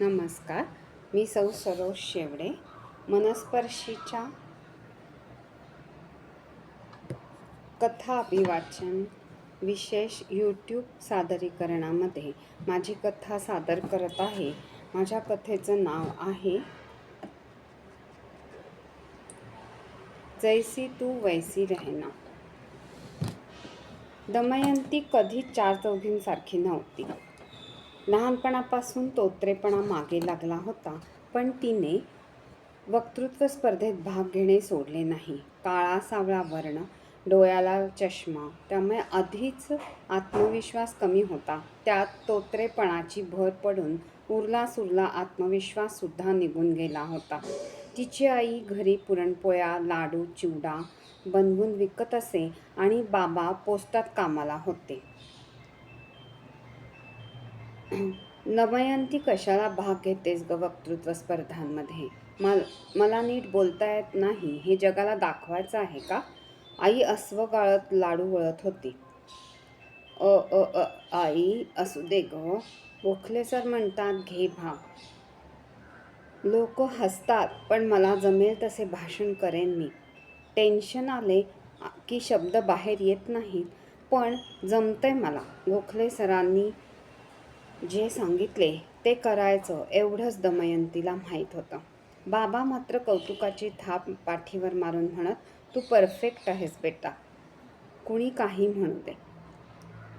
नमस्कार. मी सौ सरोज शेवडे. मनस्पर्शीच्या कथा अभिवाचन विशेष यूट्यूब सादरीकरणामध्ये माझी कथा सादर करत आहे. माझ्या कथेचं नाव आहे जैसी तू वैसी रहना. दमयंती कधी चार चौघींसारखी नव्हती. लहानपणापासून तोत्रेपणा मागे लागला होता पण तिने वक्तृत्व स्पर्धेत भाग घेणे सोडले नाही. काळा सावळा वर्ण डोळ्याला चष्मा त्यामुळे आधीच आत्मविश्वास कमी होता. त्यात तोत्रेपणाची भर पडून उरला सुरला आत्मविश्वाससुद्धा निघून गेला होता. तिची आई घरी पुरणपोळ्या लाडू चिवडा बनवून विकत असे आणि बाबा पोस्टात कामाला होते. नमयंती कशाला भाग घेतेस ग वक्तृत्व स्पर्धांमध्ये? मल मला नीट बोलता येत नाही. हे जगाला दाखवायचं आहे का? आई अस्व गाळत लाडू वळत होती. अ अ अ आई असू दे ग. गोखले सर म्हणतात घे भाग. लोक हसतात पण मला जमेल तसे भाषण करेन मी. टेन्शन आले की शब्द बाहेर येत नाहीत पण जमतंय मला. गोखले सरांनी जे सांगितले ते करायचं एवढंच दमयंतीला माहीत होतं. बाबा मात्र कौतुकाची थाप पाठीवर मारून म्हणत तू परफेक्ट आहेस बेटा. कुणी काही म्हणू दे.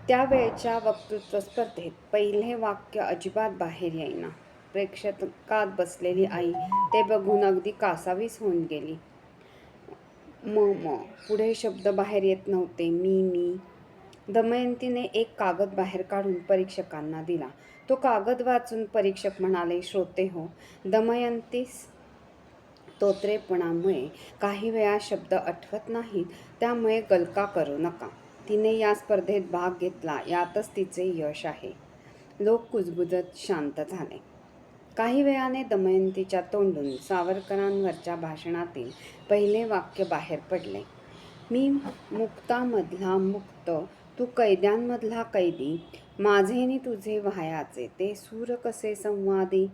त्यावेळच्या वक्तृत्व स्पर्धेत पहिले वाक्य अजिबात बाहेर येईना. प्रेक्षकात बसलेली आई ते बघून अगदी कासावीस होऊन गेली. म म पुढे शब्द बाहेर येत नव्हते. मी मी दमयंतीने एक कागद बाहेर काढून परीक्षकांना दिला. तो कागद वाचून परीक्षक म्हणाले श्रोते हो दमयंतीस तोत्रेपणामुळे काही वेळा शब्द आठवत नाहीत त्यामुळे गलका करू नका. तिने या स्पर्धेत भाग घेतला यातच तिचे यश आहे. लोक कुजबुजत शांत झाले. काही वेळाने दमयंतीच्या तोंडून सावरकरांवरच्या भाषणातील पहिले वाक्य बाहेर पडले. मी मुक्तामधला मुक्त तू कैद्यांमधला कैदी माझे तुझे व्हायाचे ते सूर कसे संवादी?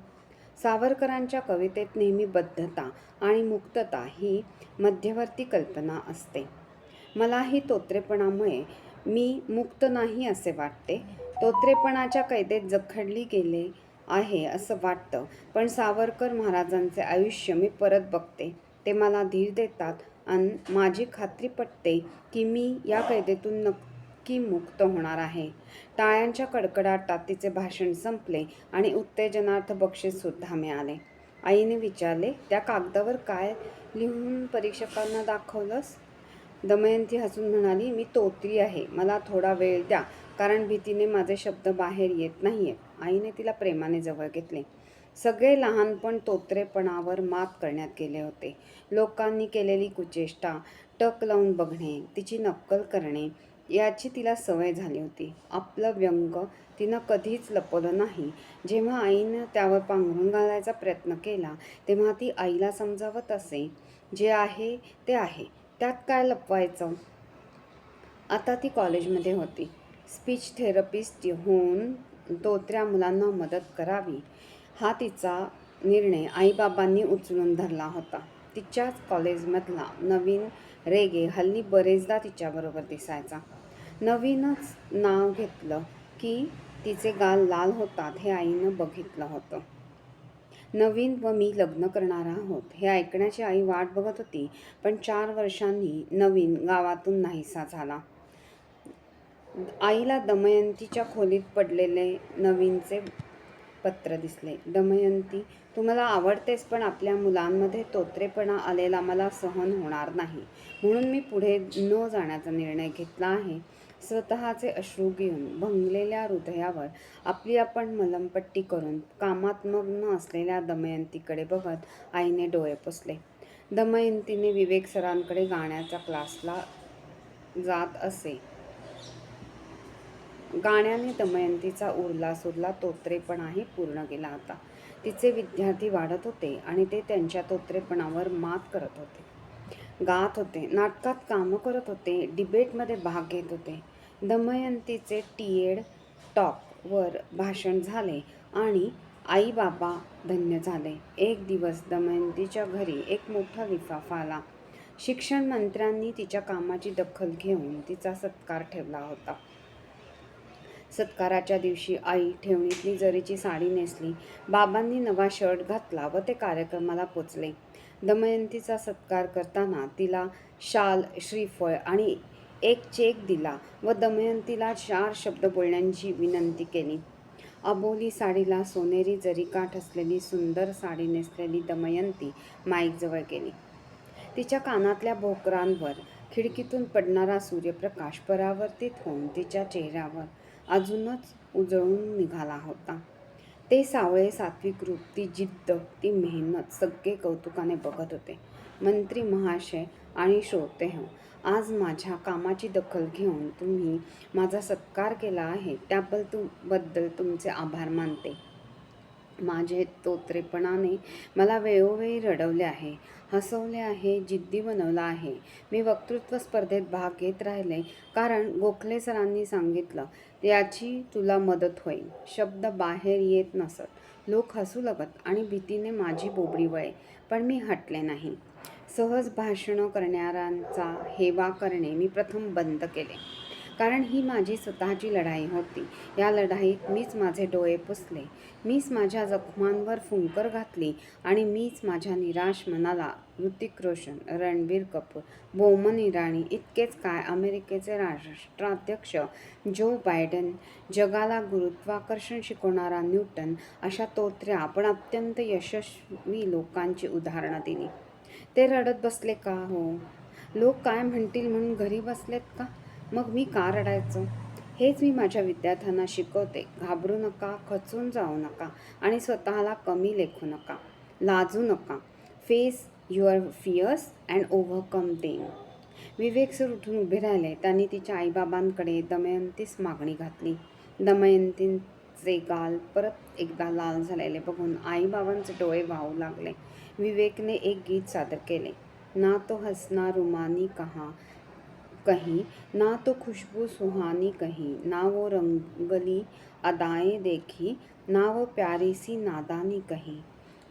सावरकरांच्या कवितेत नेहमी बद्धता आणि मुक्तता ही मध्यवर्ती कल्पना असते. मलाही तोत्रेपणामुळे मी मुक्त नाही असे वाटते. तोत्रेपणाच्या कैदेत जखडली गेले आहे असं वाटतं पण सावरकर महाराजांचे आयुष्य मी परत बघते. ते मला धीर देतात आणि माझी खात्री पटते की मी या कैदेतून नक्की मुक्त होणार आहे. टाळ्यांच्या कडकडाटात तिचे भाषण संपले आणि उत्तेजनार्थ बक्षीससुद्धा मिळाले. आईने विचारले त्या कागदावर काय लिहून परीक्षकांना दाखवलंस? दमयंती हसून म्हणाली मी तोत्री आहे. मला थोडा वेळ द्या कारण भीतीने माझे शब्द बाहेर येत नाही आहेत आईने तिला प्रेमाने जवळ घेतले. सगळे लहानपण तोत्रेपणावर मात करण्यात गेले होते. लोकांनी केलेली कुचेष्टा टक लावून बघणे तिची नक्कल करणे याची तिला सवय झाली होती. आपलं व्यंग तिनं कधीच लपवलं नाही. जेव्हा आईनं त्यावर पांघरून घालायचा प्रयत्न केला तेव्हा ती आईला समजावत असे जे आहे ते आहे. त्यात काय लपवायचं? आता ती कॉलेजमध्ये होती. स्पीच थेरपिस्ट होऊन तोत्र्या मुलांना मदत करावी हा तिचा निर्णय आईबाबांनी उचलून धरला होता. तिच्याच कॉलेजमधला नवीन रेगे हल्ली बरेचदा तिच्याबरोबर दिसायचा. नवीनच नाव घेतलं की तिचे गाल लाल होतात हे आईनं बघितलं होतं. नवीन व मी लग्न करणार आहोत हे ऐकण्याची आई वाट बघत होती पण चार वर्षांनी नवीन गावातून नाहीसा झाला. आईला दमयंतीच्या खोलीत पडलेले नवीनचे पत्र दिसले. दमयंती तू मला आवडतेस पण आपल्या मुलांमध्ये तोत्रेपणा आलेला मला सहन होणार नाही. म्हणून मी पुढे न जाण्याचा निर्णय घेतला आहे. स्वतःचे अश्रू घेऊन भंगलेल्या हृदयावर आपली आपण मलमपट्टी करून कामात मग्न असलेल्या दमयंतीकडे बघत आईने डोळे पुसले. दमयंतीने विवेक सरांकडे गाण्याच्या क्लासला जात असे. गाण्याने दमयंतीचा उरला सुरला तोत्रेपणाही पूर्ण गेला होता. तिचे विद्यार्थी वाढत होते आणि ते त्यांच्या तोत्रेपणावर मात करत होते. गात होते नाटकात कामं करत होते डिबेटमध्ये भाग घेत होते. दमयंतीचे टीएड टॉकवर भाषण झाले आणि आई बाबा धन्य झाले. एक दिवस दमयंतीच्या घरी एक मोठा लिफाफा आला. शिक्षण मंत्र्यांनी तिच्या कामाची दखल घेऊन तिचा सत्कार ठेवला होता. सत्काराच्या दिवशी आई ठेवणीतली जरीची साडी नेसली. बाबांनी नवा शर्ट घातला व ते कार्यक्रमाला पोचले. दमयंतीचा सत्कार करताना तिला शाल श्रीफळ आणि एक चेक दिला व दमयंतीला चार शब्द बोलण्याची विनंती केली. अबोली साडीला सोनेरी जरीकाठ असलेली सुंदर साडी नेसलेली दमयंती माईकजवळ गेली. तिच्या कानातल्या भोकरांवर खिडकीतून पडणारा सूर्यप्रकाश परावर्तित होऊन तिच्या चेहऱ्यावर अजूनच उजळून निघाला होता. ते सावळे सात्विक रूप ती जिद्द ती मेहनत सगळे कौतुकाने बघत होते. मंत्री महाशय आणि श्रोते हो आज माझ्या कामाची दखल घेऊन तुम्ही माझा सत्कार केला आहे त्याबद्दल तु बद्दल तुमचे आभार मानते. माझे तोत्रेपणाने मला वेळोवेळी रडवले आहे हसवले आहे जिद्दी बनवलं आहे. मी वक्तृत्व स्पर्धेत भाग घेत राहिले कारण गोखले सरांनी सांगितलं याची तुला मदत होईल. शब्द बाहेर येत नसत. लोक हसू लागत आणि भीतीने माझी बोबडी वळे पण मी हटले नाही. सहज भाषणं करणाऱ्यांचा हेवा करणे मी प्रथम बंद केले. कारण ही माझी स्वतःची लढाई होती. या लढाईत मीच माझे डोळे पुसले. मीच माझ्या जखमांवर फुंकर घातली आणि मीच माझ्या निराश मनाला ऋतिक रोशन रणबीर कपूर बोमन इराणी इतकेच काय अमेरिकेचे राष्ट्राध्यक्ष जो बायडन जगाला गुरुत्वाकर्षण शिकवणारा न्यूटन अशा तोत्र्या आपण अत्यंत यशस्वी लोकांची उदाहरणं दिली. ते रडत बसले का हो? लोक काय म्हणतील म्हणून घरी बसलेत का? मग मी का रडायचं? हेच मी माझ्या विद्यार्थ्यांना शिकवते. घाबरू नका खचून जाऊ नका आणि स्वतःला कमी लेखू नका. लाजू नका. Face your fears and overcome them Vivek sir उठून उभे राहिले. त्यांनी तिच्या आईबाबांकडे दमयंतीस मागणी घातली. दमयंतींचे गाल परत एकदा लाल झालेले बघून आईबाबांचे डोळे वाहू लागले. विवेकने एक गीत सादर केले. ना तो हसना रुमानी कहा कहीं ना तो खुशबू सुहानी कहीं ना वो रंगली अदाएं देखी ना वो प्यारी सी नादानी कहीं।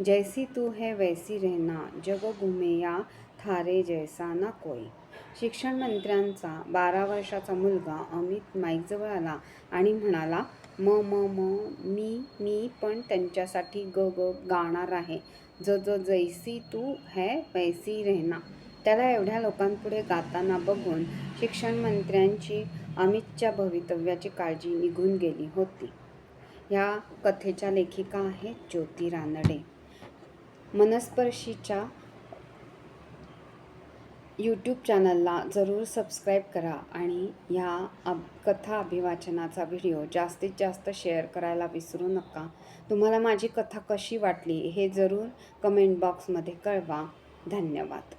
जैसी तू है वैसी रहना जग घुमे या थारे जैसा ना कोई। शिक्षण मंत्र्यांचा बारा वर्षाचा मुलगा अमित माईकजवळ आला आणि म्हणाला म म म मी मी पण त्यांच्यासाठी ग ग गाणार आहे. ज ज जैसी तू है वैसी रहना. त्याला एवढ्या लोकांपुढे गाताना बघून शिक्षणमंत्र्यांची अमितच्या भवितव्याची काळजी निघून गेली होती. या कथेच्या लेखिका आहेत ज्योती रानडे. मनस्पर्शीच्या यूट्यूब चॅनलला जरूर सबस्क्राईब करा आणि ह्या अब कथा अभिवाचनाचा व्हिडिओ जास्तीत जास्त शेअर करायला विसरू नका. तुम्हाला माझी कथा कशी वाटली हे जरूर कमेंट बॉक्समध्ये कळवा. धन्यवाद.